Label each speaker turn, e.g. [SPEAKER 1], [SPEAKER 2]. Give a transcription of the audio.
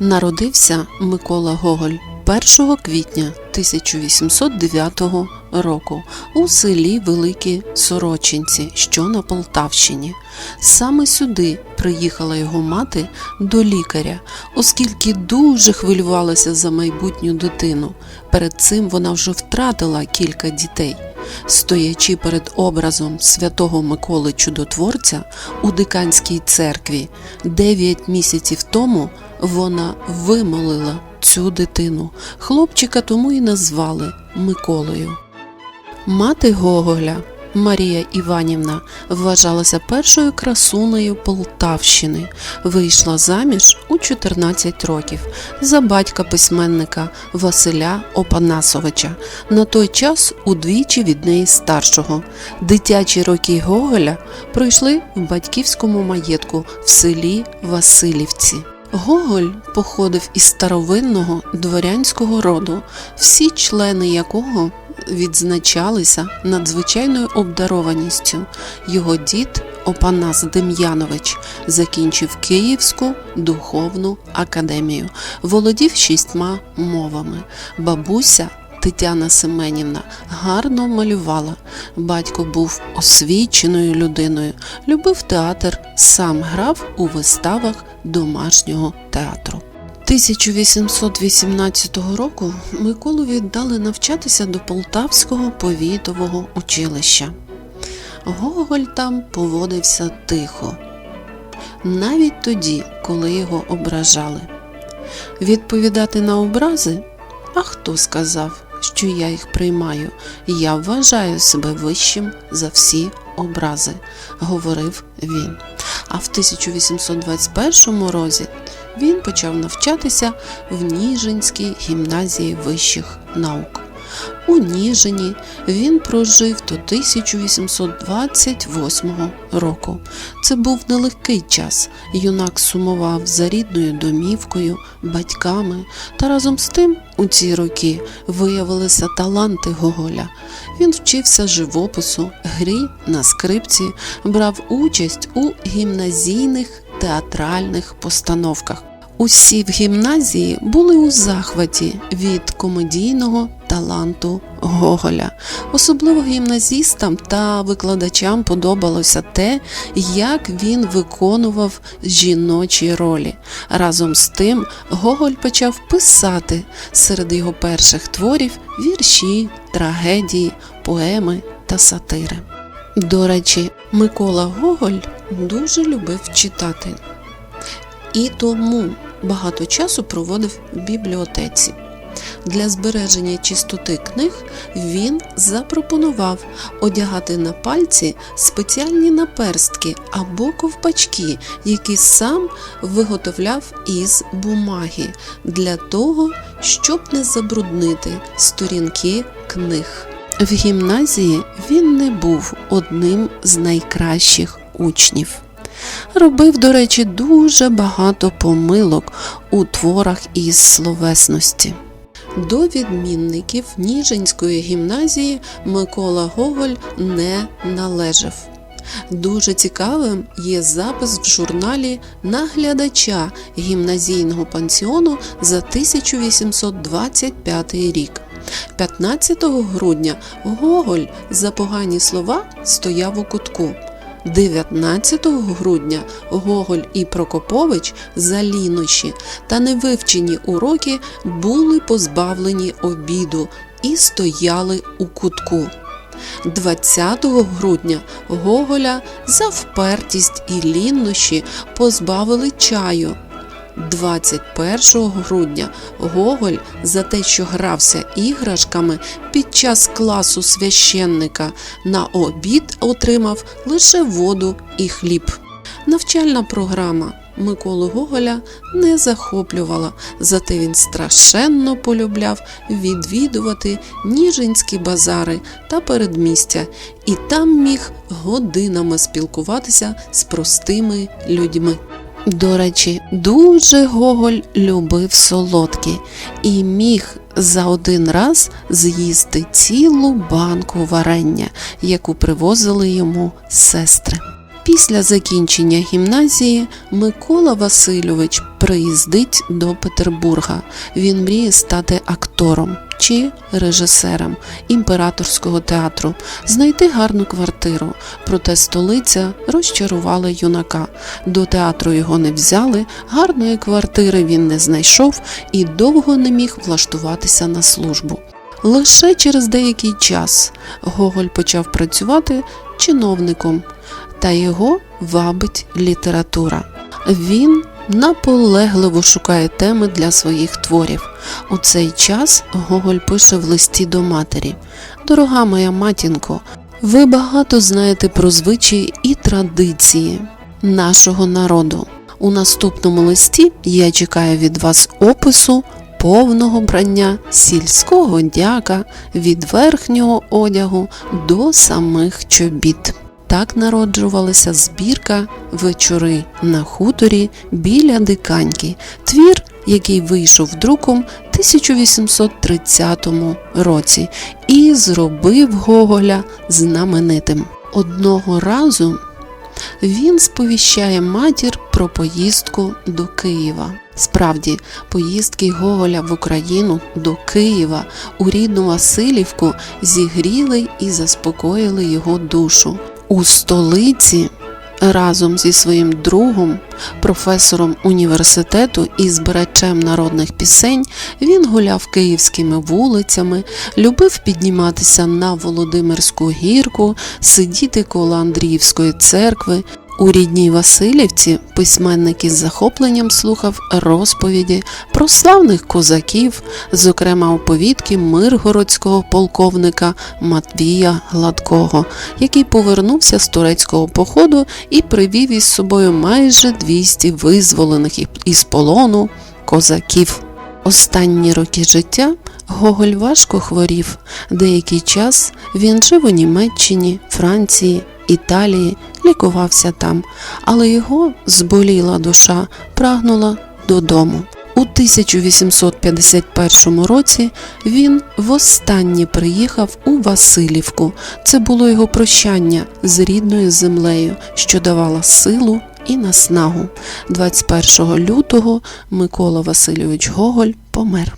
[SPEAKER 1] Народився Микола Гоголь 1 квітня 1809 року у селі Великі Сорочинці, що на Полтавщині. Саме сюди приїхала його мати до лікаря, оскільки дуже хвилювалася за майбутню дитину. Перед цим вона вже втратила кілька дітей. Стоячи перед образом святого Миколи Чудотворця у Диканській церкві, дев'ять місяців тому вона вимолила цю дитину. Хлопчика тому і назвали Миколою. Мати Гоголя Марія Іванівна вважалася першою красунею Полтавщини. Вийшла заміж у 14 років за батька письменника Василя Опанасовича, на той час удвічі від неї старшого. Дитячі роки Гоголя пройшли в батьківському маєтку в селі Василівці. Гоголь походив із старовинного дворянського роду, всі члени якого відзначалися надзвичайною обдарованістю. Його дід Опанас Дем'янович закінчив Київську духовну академію, володів шістьма мовами. Бабуся Тетяна Семенівна гарно малювала. Батько був освіченою людиною, любив театр, сам грав у виставах домашнього театру. 1818 року Миколу віддали навчатися до Полтавського повітового училища. Гоголь там поводився тихо, навіть тоді, коли його ображали. Відповідати на образи, а хто сказав, що я їх приймаю, я вважаю себе вищим за всі образи, говорив він. А в 1821 році він почав навчатися в Ніжинській гімназії вищих наук. У Ніжині він прожив до 1828 року. Це був нелегкий час. Юнак сумував за рідною домівкою, батьками, та разом з тим у ці роки виявилися таланти Гоголя. Він вчився живопису, грі на скрипці, брав участь у гімназійних театральних постановках. Усі в гімназії були у захваті від комедійного таланту Гоголя. Особливо гімназістам та викладачам подобалося те, як він виконував жіночі ролі. Разом з тим Гоголь почав писати серед його перших творів вірші, трагедії, поеми та сатири. До речі, Микола Гоголь дуже любив читати. І тому багато часу проводив в бібліотеці. Для збереження чистоти книг він запропонував одягати на пальці спеціальні наперстки або ковпачки, які сам виготовляв із бумаги, для того, щоб не забруднити сторінки книг. В гімназії він не був одним з найкращих учнів. Робив, до речі, дуже багато помилок у творах із словесності. До відмінників Ніжинської гімназії Микола Гоголь не належав. Дуже цікавим є запис в журналі наглядача гімназійного пансіону за 1825 рік. 15 грудня Гоголь за погані слова стояв у кутку. 19 грудня Гоголь і Прокопович за лінощі та невивчені уроки були позбавлені обіду і стояли у кутку. 20 грудня Гоголя за впертість і ліннощі позбавили чаю. 21 грудня Гоголь за те, що грався іграшками під час класу священника, на обід отримав лише воду і хліб. Навчальна програма Миколи Гоголя не захоплювала, зате він страшенно полюбляв відвідувати ніжинські базари та передмістя, і там міг годинами спілкуватися з простими людьми. До речі, дуже Гоголь любив солодкі і міг за один раз з'їсти цілу банку варення, яку привозили йому сестри. Після закінчення гімназії Микола Васильович приїздить до Петербурга. Він мріє стати актором чи режисером імператорського театру, знайти гарну квартиру. Проте столиця розчарувала юнака. До театру його не взяли, гарної квартири він не знайшов і довго не міг влаштуватися на службу. Лише через деякий час Гоголь почав працювати чиновником, та його вабить література. Він наполегливо шукає теми для своїх творів. У цей час Гоголь пише в листі до матері: Дорога моя матінко, ви багато знаєте про звичаї і традиції нашого народу. У наступному листі я чекаю від вас опису повного брання сільського дяка від верхнього одягу до самих чобіт. Так народжувалася збірка вечори на хуторі біля диканьки, твір, який вийшов друком 1830 році і зробив Гоголя знаменитим. Одного разу він сповіщає матір про поїздку до Києва. Справді, поїздки Гоголя в Україну до Києва у рідну Васильівку зігріли і заспокоїли його душу. У столиці разом зі своїм другом, професором університету і збирачем народних пісень, він гуляв київськими вулицями, любив підніматися на Володимирську гірку, сидіти коло Андріївської церкви. У рідній Васильівці письменник із захопленням слухав розповіді про славних козаків, зокрема оповідки миргородського полковника Матвія Гладкого, який повернувся з турецького походу і привів із собою майже 200 визволених із полону козаків. Останні роки життя Гоголь важко хворів. Деякий час він жив у Німеччині, Франції, Італії, лікувався там, але його зболіла душа, прагнула додому. У 1851 році він востаннє приїхав у Васильівку. Це було його прощання з рідною землею, що давала силу і наснагу. 21 лютого Микола Васильович Гоголь помер.